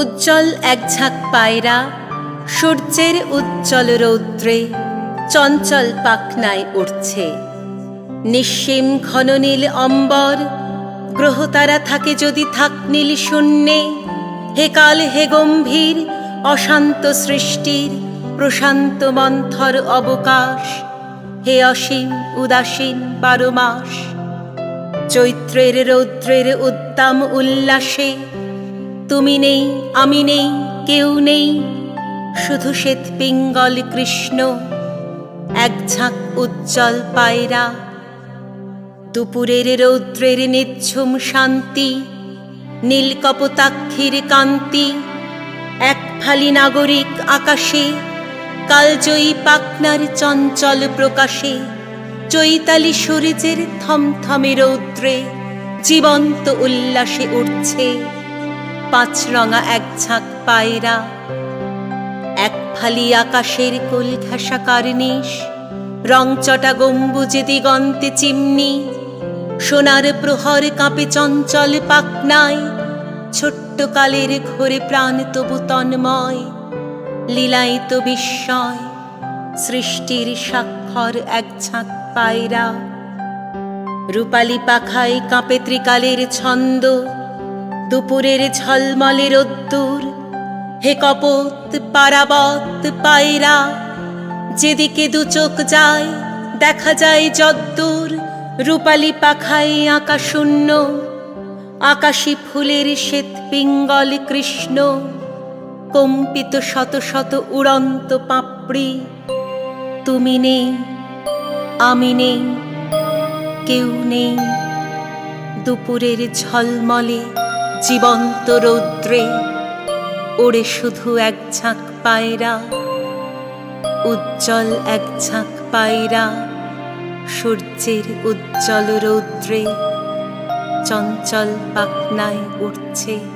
উজ্জ্বল এক ঝাঁক পায়রা, সূর্যের উজ্জ্বল রৌদ্রে চঞ্চল পাখনায় উঠছে নিঃসীম ঘন নীল অম্বর, গ্রহতারা থাকে যদি থাক নীল শূন্যে। হে কাল হে গম্ভীর, অশান্ত সৃষ্টির প্রশান্ত মন্থর অবকাশ। হে অসীম, উদাসীন, বারো মাস, চৈত্রের রৌদ্রের উদ্দাম উল্লাসে তুমি নেই, আমি নেই, কেউ নেই। শুধু শ্বেত পিঙ্গল কৃষ্ণ, এক ঝাঁক উজ্জ্বল পায়রা। দুপুরের রৌদ্রের নিঝুম শান্তি, নীলকপতাক্ষীর কান্তি। এক ফালি নাগরিক আকাশে, কালজয়ী পাকনার চঞ্চল প্রকাশে। চৈতালি সূর্যের থমথমে রৌদ্রে, জীবন্ত উল্লাসে উঠছে পাঁচরঙা এক ঝাঁক পায়রা। এক ফালি আকাশের কোল ঘেঁষা কার্নিশ, রংচটা গম্বুজে দিগন্তে চিমনি। সোনার প্রহর কাঁপে চঞ্চল পাকনায় ছোট্ট কালের ঘোরে প্রাণ তবু তন্ময়। লীলায়িত বিস্ময়, সৃষ্টির স্বাক্ষর এক ঝাঁক পায়রা। রূপালী পাখায় কাঁপে ত্রিকালের ছন্দ দুপুরের ঝলমলে রোদ্দুর। হে কপত, পারাবত, পায়রা, যেদিকে দু চোখ যায়, দেখা যায় যদ্দূর। রূপালী পাখায় আঁকা শূন্য আকাশী ফুলের শ্বেত পিঙ্গল কৃষ্ণ, কম্পিত শত শত উড়ন্ত পাপড়ি। তুমি নেই, আমি নেই, কেউ নেই। দুপুরের ঝলমলে জীবন্ত রৌদ্রে ওড়ে শুধু এক ঝাঁক পায়রা, উজ্জ্বল এক ঝাঁক পায়রা সূর্যের উজ্জ্বল রৌদ্রে চঞ্চল পাখনায় উঠছে